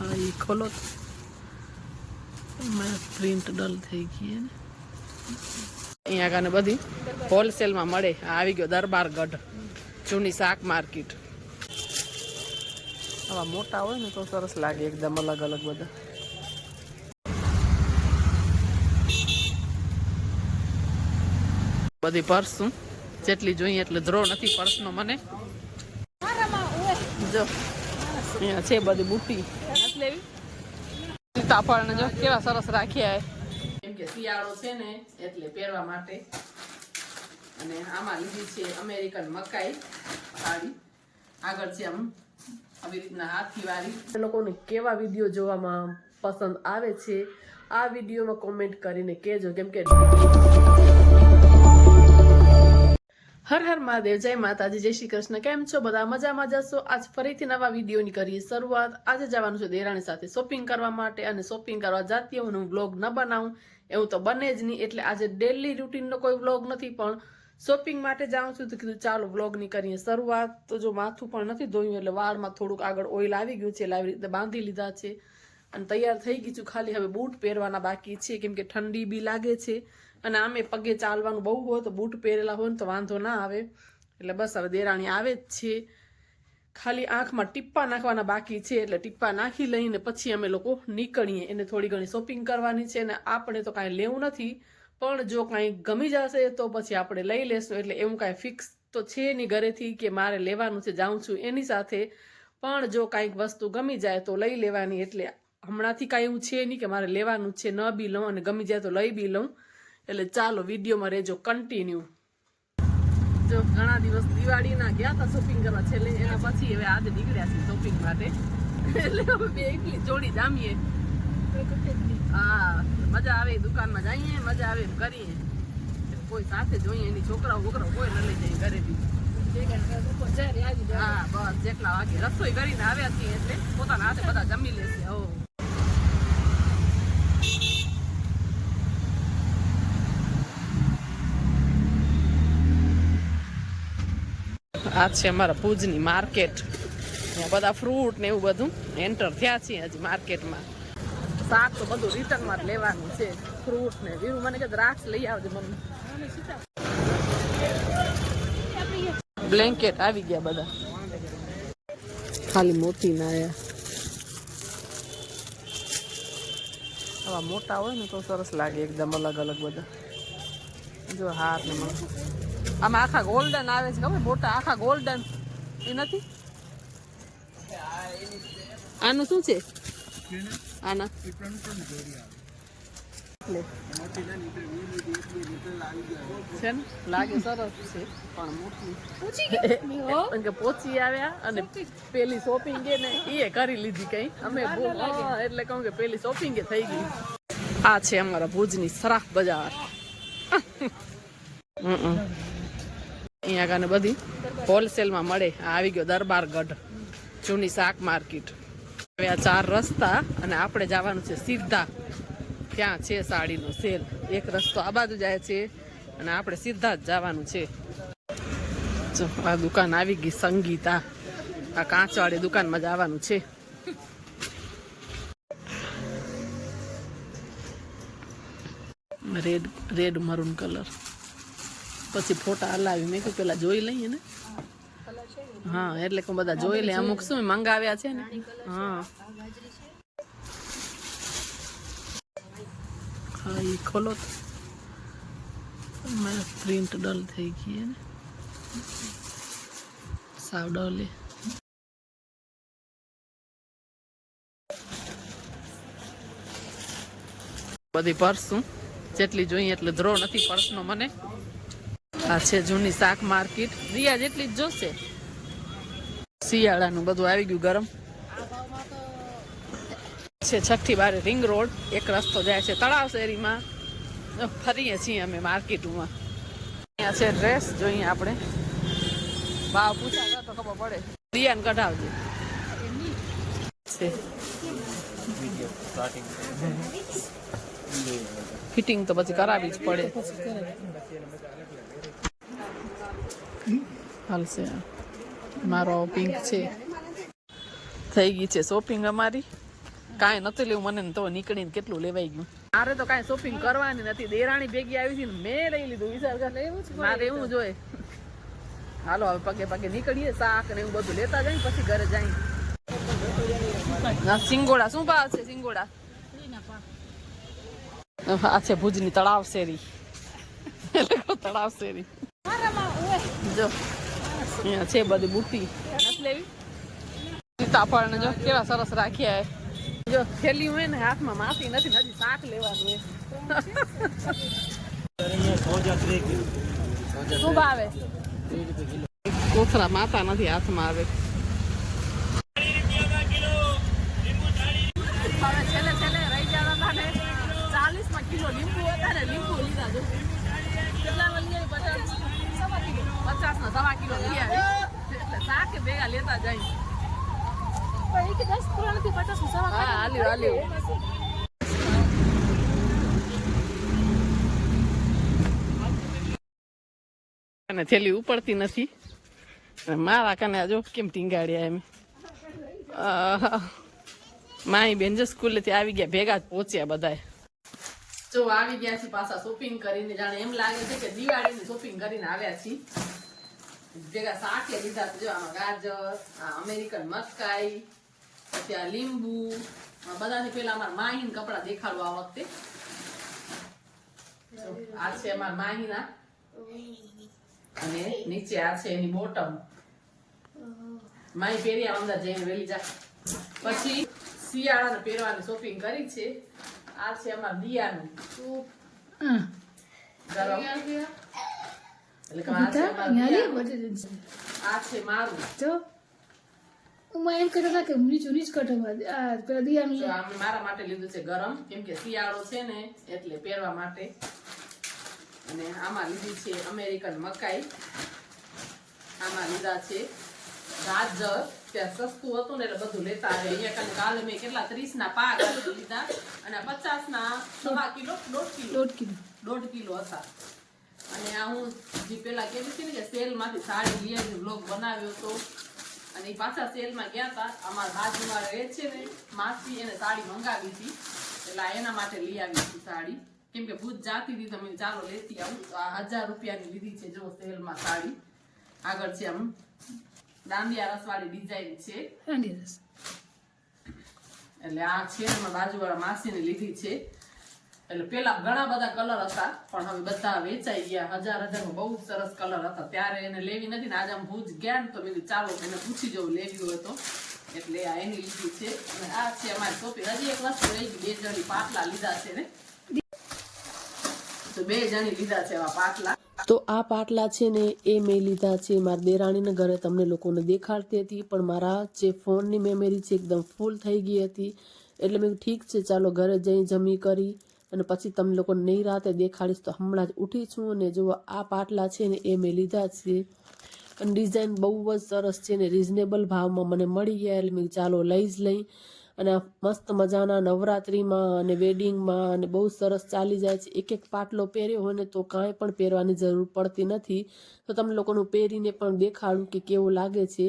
હા એ ખોલો મેં પ્રિન્ટ ડલ થઈ ગઈ હે ને. અહીંયા આગળ બધી હોલસેલમાં મળે. આવી ગયો દરબારગઢ જૂની શાક માર્કેટ આવા મોટા હોય ને તો સરસ લાગે એકદમ અલગ અલગ બધા. બધી પર્સું જેટલી જોઈએ એટલે ધ્રો નથી પર્સનો મને. જો અહીંયા છે બધી લેવી સીતાફળ જો કેવા સરસ રાખ્યા કેમ કે શિયાળો છે ને, એટલે પહેરવા માટે. અને આમાં લીધી છે અમેરિકન મકાઈ સાડી આગળ છે આમ આવી રીતના હાથી વાળી. લોકોને કેવા વીડિયો જોવામાં પસંદ આવે છે, આ વિડીયોમાં કોમેન્ટ કરીને કહેજો, કેમ કે હર હર મહાદેવ, જય માતાજી, જય શ્રી કૃષ્ણ. કેમ છો બધા? મજામાં જશો આજ ફરીથી નવા વિડીયોની કરીએ શરૂઆત. આજે જવાનું છે દેરાણી સાથે શોપિંગ કરવા માટે અને શોપિંગ કરવા જાતી હું બ્લોગ ન બનાવું એવું તો બને જ નહીં. એટલે આજે ડેલી રૂટીનનો કોઈ બ્લોગ નથી, પણ શોપિંગ માટે જાઉં છું તો કીધું ચાલો વ્લોગની કરીએ શરૂઆત. તો જો માથું પણ નથી ધોયું એટલે વાળમાં થોડુંક આગળ ઓઇલ આવી ગયું છે, એટલે આવી રીતે બાંધી લીધા છે. અને તૈયાર થઈ ગઈ છું. ખાલી હવે બૂટ પહેરવાના બાકી છે. કેમ કે ઠંડી બી લાગે છે. અને આમે પગે ચાલવાનું બહુ હોય તો બૂટ પહેરેલા હોય ને તો વાંધો ના આવે. એટલે બસ હવે દેરાણી આવે જ છે. ખાલી આંખમાં ટીપ્પા નાખવાના બાકી છે, એટલે ટીપ્પા નાખી લઈને પછી અમે લોકો નીકળીએ. એને થોડી ઘણી શોપિંગ કરવાની છે અને આપણે તો કાંઈ લેવું નથી, પણ જો કાંઈ ગમી જશે તો પછી આપણે લઈ લેશું. એટલે એવું કાંઈ ફિક્સ તો છે નહીં ઘરેથી કે મારે લેવાનું છે, જાઉં છું એની સાથે. પણ જો કાંઈક વસ્તુ ગમી જાય તો લઈ લેવાની. એટલે હમણાંથી કાંઈ એવું છે નહીં કે મારે લેવાનું છે. ન બી લઉં અને ગમી જાય તો લઈ બી લઉં. એટલે ચાલો વિડીયોમાં રહેજો કન્ટિન્યુ જો ઘણા દિવસ દિવાળીના ગયા હતા શોપિંગ કરવા છેલ્લે, એના પછી હવે આજે નીકળ્યા છીએ શોપિંગ માટે. એટલે હવે બે એટલી જોડી જામીએ. હા, મજા આવે દુકાનમાં જઈએ, મજા આવે એમ કરીએ. કોઈ સાથે જોઈએ એની છોકરાઓ છોકરાઓ કોઈ ન લઈ જાય ઘરેથી. હા, બસ, જેટલા વાગે રસોઈ કરીને આવ્યા છીએ એટલે પોતાના હાથે બધા જમી લેશે હો. આ છે અમારા ભુજની માર્કેટ. ત્યાં બધા ફ્રૂટ ને એવું બધું એન્ટર થયા છીએ હજી માર્કેટમાં. શાક તો બધું રિટર્નમાં જ લેવાનું છે. ફ્રૂટ ને વીરું મને કે દ્રાક્ષ લઈ આવજો મમ્મી. બ્લેન્કેટ આવી ગયા બધા. ખાલી મોતી ના આવા મોટા હોય ને તો સરસ લાગે. એકદમ અલગ અલગ બધા. જો હાર ને આમાં આખા ગોલ્ડન આવે છે. ખબર? મોટા આખા ગોલ્ડન એ નથી? આનું શું છે? આના. લે. છે ને? લાગે સરસ છે પણ મોટી. પોચી આવ્યા અને પેલી શોપિંગ ને એ કરી લીધી કઈ. અમે એટલે કહું કે પેલી શોપિંગ એ થઈ ગઈ. આ છે અમારા ભુજની સરાફ બજાર. હમ. અહીંયા કાને બધી હોલસેલમાં મળે. આવી ગયો દરબારગઢ, જૂની શાક માર્કેટ. હવે આ ચાર રસ્તા અને આપણે જવાનું છે સીધા. ત્યાં છે સાડીનો સેલ. એક રસ્તો આ બાજુ જાય છે અને આપણે સીધા જ જવાનું છે. જો, આ દુકાન આવી ગઈ સંગીતા. આ કાચવાળી દુકાનમાં જવાનું છે. Red red maroon colour. પછી ફોટા હલાવી મેં કીધું પેલા જોઈ લઈએ ને. હા, એટલે કે બધા જોઈ લે. અમુક શું મંગાવ્યા છે ને? હા. હા એ ખોલો મારા પ્રિન્ટ ડલ થઈ ગઈ ને. સાવ ડલે બધી પર્સ શું જેટલી જોઈએ એટલે ધ્રો નથી પર્સનો મને. આ છે જૂની શાક માર્કેટ. રિયા જેટલી જ જોશે. શિયાળાનું બધું આવી ગયું ગરમ. છે છઠ્ઠી બારે રિંગ રોડ. એક રસ્તો જાય છે તળાવ શેરીમાં. ફરીએ છીએ અમે માર્કેટમાં. અહીંયા છે ડ્રેસ જોઈએ આપણે ભાવ પૂછા તો ખબર પડે. રિયાને કઢાવજે. ફિટિંગ તો પછી કરાવી જ પડે. હાલશે મારો પિંક છે. થઈ ગઈ છે શોપિંગ અમારી. કાંઈ નતું લેવું મને તો નીકળીને કેટલું લેવાઈ ગયું. મારે તો કાંઈ શોપિંગ કરવાની નથી. દેરાણી ભેગી આવી હતી મેં લઈ લીધું. વિચાર કર મારે એવું જોઈએ હાલો હવે પગે પગે નીકળીએ શાક ને એવું બધું લેતા જઈએ પછી ઘરે જઈએ. સિંગોડા શું ભાવ છે સિંગોડા? આ છે ભુજની તળાવ શેરી. તળાવ શેરી. જો અહીંયા છે બધી બુટ્ટી નથી લેવી? સીતાફળ ને જો કેવા સરસ રાખ્યા જો થેલી હોય ને હાથમાં માફી નથી નથી હજી શાક લેવાનું શું ભાવે? કોથરા માતા નથી હાથમાં આવે હવે છેલ્લે છેલ્લે રહી જતા હતા ને ચાલીસમાં કિલો લીંબુ હતા ને લીંબુ લીધા જો કેટલા લઈ આવી પચાસ સવા કિલો પચાસ ના સવા કિલો લઈ આવી. એટલે શાક ભેગા લેતા જાય. અને થેલી ઉપડતી નથી. મારા કને જો કેમ ટીંગાડ્યા એમ. માય માઈ બેન જો સ્કૂલેથી આવી ગયા ભેગા જ પહોંચ્યા બધાય. જો આવી ગયા છે પાછા શોપિંગ કરીને જાણે એમ લાગે છે કે દિવાળીની શોપિંગ કરીને આવ્યા છીએ. ભેગા શાકે લીધા જો આમાં ગાજર આ અમેરિકન મકાઈ પછી આ લીંબુ બધાથી પેલા અમારા માહીન કપડા દેખાડો આ વખતે. આ છે અમારા માહીના. અને નીચે આ છે એની બોટમ. માહી પહેરી અંદર જઈને વેલી જા. પછી શિયાળાને પહેરવાની શોપિંગ કરી છે. આ છે અમારા દિયાનું ગરમ. એમ કહેતા હતા કે નીચું નીચ કટવા દે આ પેલા દિયાનું જો આ મેં મારા માટે લીધું છે ગરમ. કેમ કે શિયાળો છે ને એટલે પહેરવા માટે. અને આમાં લીધી છે અમેરિકન મકાઈ. આમાં લીધા છે ગાજર. ત્યાં સસ્તું હતું ને એટલે બધું લેતા આવે અહીંયા કાલે કાલે મેં કેટલા? ત્રીસ ના પાક લીધા અને પચાસ ના સવા કિલો દોઢ કિલો. દોઢ કિલો. દોઢ કિલો હતા. અને આ હું જે પેલા કેવી હતી ને કે સેલમાંથી સાડી લઈ આવી બ્લોગ બનાવ્યો હતો. અને એ પાછા સેલમાં ગયા હતા. અમારા બાજુમાં રહે છે ને માસી એને સાડી મંગાવી હતી. એટલે એના માટે લઈ આવી હતી સાડી. કેમ કે ભૂત જાતી હતી તમે ચાલો લેતી આવું. તો આ હજાર રૂપિયાની લીધી છે જો સેલમાં સાડી. આગળ છે આમ દાંડિયા રસવાળી ડિઝાઇન છે. એટલે આ છે એમાં બાજુવાળા માસીને લીધી છે. એટલે પેલા ઘણા બધા કલર હતા, પણ હવે બધા વેચાઈ ગયા. હજાર હજાર બહુ સરસ કલર હતા. ત્યારે એને લેવી નથી ને આજે આમ ભૂજ ગયા તો મેં ચાલો એને પૂછી જવું લેવી હોય તો. એટલે આ એની લીધી છે. અને આ છે અમારી શોપિંગ હજી એક વસ્તુ ગઈ, બે જણી પાટલા લીધા છે ને. તો બે જણી લીધા છે એવા પાટલા. તો આ પાટલા છે ને એ મેં લીધા છે મારા દેરાણીના ઘરે. તમને લોકોને દેખાડતી હતી, પણ મારા જે ફોનની મેમરી છે, એકદમ ફૂલ થઈ ગઈ હતી. એટલે મેં ઠીક છે, ચાલો ઘરે જઈ જમી કરી. અને પછી તમે લોકો નહીં રાતે દેખાડીશ તો હમણાં જ ઉઠી છું અને જો આ પાટલા છે ને એ મેં લીધા છે. અને ડિઝાઇન બહુ જ સરસ છે ને રિઝનેબલ ભાવમાં મને મળી ગયા એટલે મેં ચાલો લઈ જ લઈ. અને મસ્ત મજાના નવરાત્રિમાં અને વેડિંગમાં અને બહુ સરસ ચાલી જાય છે. એક એક પાટલો પહેર્યો હોય ને તો કાંઈ પણ પહેરવાની જરૂર પડતી નથી. તો તમે લોકોનું પહેરીને પણ દેખાડું કે કેવું લાગે છે.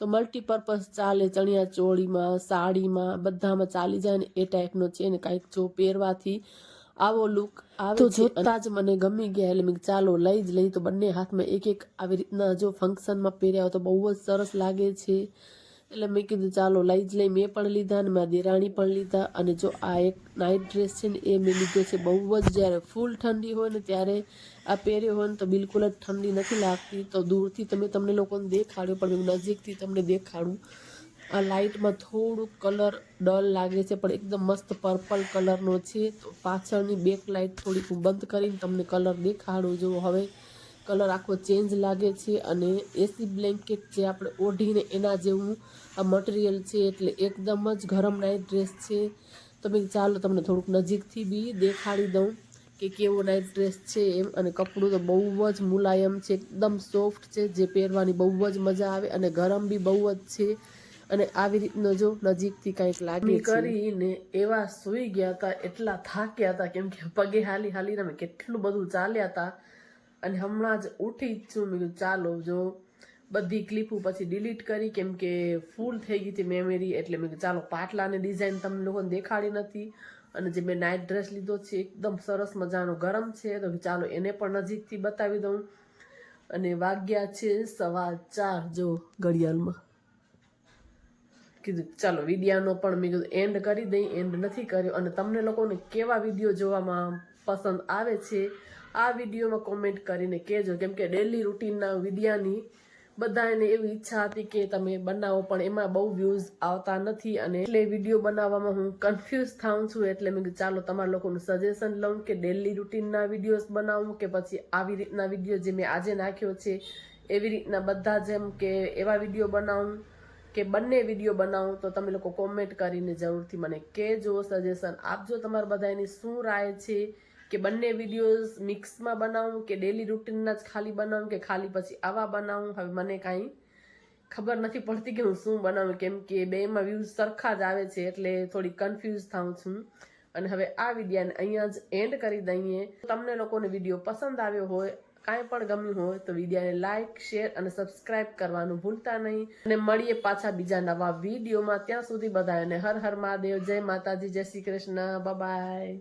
તો મલ્ટીપર્પઝ ચાલે ચણિયા ચોળીમાં સાડીમાં બધામાં ચાલી જાય ને એ ટાઈપનો છે ને કાંઈક જો પહેરવાથી આવો લુક આવે તો જોતા જ મને ગમી ગયા એટલે મેં ચાલો લઈ જ લઈ તો બંને હાથમાં એક એક આવી રીતના જો ફંક્શનમાં પહેર્યા હોય તો બહુ જ સરસ લાગે છે. એટલે મેં કીધું, ચાલો લઈ જ લઈ મેં પણ લીધા અને મારા દેરાણી પણ લીધા. અને જો આ એક નાઇટ ડ્રેસ છે ને, એ મેં લીધો છે બહુ જ. જ્યારે ફૂલ ઠંડી હોય ને, ત્યારે આ પહેર્યો હોય ને, તો બિલકુલ જ ઠંડી નથી લાગતી. તો દૂરથી તમે તમને લોકોને દેખાડ્યો, પણ નજીકથી તમને દેખાડું. આ લાઇટમાં થોડુંક કલર ડલ લાગે છે, પણ એકદમ મસ્ત પર્પલ કલરનો છે. તો પાછળની બેક લાઇટ થોડીક હું બંધ કરીને તમને કલર દેખાડું જો હવે કલર આખો ચેન્જ લાગે છે અને એસી બ્લેન્કેટ જે આપણે ઓઢીને એના જેવું આ મટીરિયલ છે એટલે એકદમ જ ગરમ નાઇટ ડ્રેસ છે. તમે ચાલો તમને થોડુંક નજીકથી બી દેખાડી દઉં કે કેવો નાઇટ ડ્રેસ છે એમ. અને કપડું તો બહુ જ મુલાયમ છે એકદમ સોફ્ટ છે જે પહેરવાની બહુ જ મજા આવે અને ગરમ બી બહુ જ છે. અને આવી રીતનો જો નજીકથી કંઈક લાગે કરીને એવા સૂઈ ગયા હતા એટલા થાક્યા હતા કેમ કે પગે હાલી હાલીને અમે કેટલું બધું ચાલ્યા હતા. અને હમણાં જ ઉઠી જ છું. મેં કીધું, ચાલો જો. બધી ક્લિપો પછી ડિલીટ કરી, કેમ કે ફૂલ થઈ ગઈ હતી મેમરી એટલે મેં ચાલો પાટલાની ડિઝાઇન તમને લોકોને દેખાડી નથી. અને જે મેં નાઇટ ડ્રેસ લીધો છે, એકદમ સરસ મજાનો, ગરમ છે. તો ચાલો એને પણ નજીકથી બતાવી દઉં. અને વાગ્યા છે સવા ચાર, જો ઘડિયાળમાં. કીધું, ચાલો વિડીયાનો પણ મેં કીધું એન્ડ કરી દઈ. એન્ડ નથી કર્યો. અને તમને લોકોને કેવા વીડિયો જોવામાં પસંદ આવે છે? આ વિડીયોમાં કોમેન્ટ કરીને કહેજો. કેમ કે ડેલી રૂટીનના બધા બધાને એવી ઈચ્છા હતી કે તમે બનાવો, પણ એમાં બહુ વ્યૂઝ આવતા નથી અને એટલે વીડિયો બનાવવામાં હું કન્ફ્યુઝ થાઉં છું. એટલે મેં ચાલો, તમારા લોકોનું સજેશન લઉં કે ડેલી રૂટીનના વિડીયોઝ બનાવું કે પછી આવી રીતના વીડિયો જે મેં આજે નાખ્યો છે, એવી રીતના બધા જેમ કે એવા વીડિયો બનાવું કે બંને વીડિયો બનાવું. તો તમે લોકો કોમેન્ટ કરીને જરૂરથી મને કહેજો સજેશન આપજો તમારા બધાની શું રાય છે કે બંને વિડીયોઝ મિક્સમાં બનાવું કે ડેલી રૂટીનના જ ખાલી બનાવું કે ખાલી પછી આવા બનાવું? હવે મને કાંઈ ખબર નથી પડતી કે હું શું બનાવું. કેમ કે બેમાં વ્યૂઝ સરખા જ આવે છે એટલે થોડી કન્ફ્યુઝ થાઉં છું. અને હવે આ વિડીયાને અહીંયા જ એન્ડ કરી દઈએ. તમને લોકોને વીડિયો પસંદ આવ્યો હોય, કાંઈ પણ ગમ્યું હોય, તો વિડીયાને લાઇક શેર અને સબસ્ક્રાઇબ કરવાનું ભૂલતા નહીં. અને મળીએ પાછા બીજા નવા વિડીયોમાં ત્યાં સુધી બધાને હર હર મહાદેવ. જય માતાજી, જય શ્રી કૃષ્ણ. બાય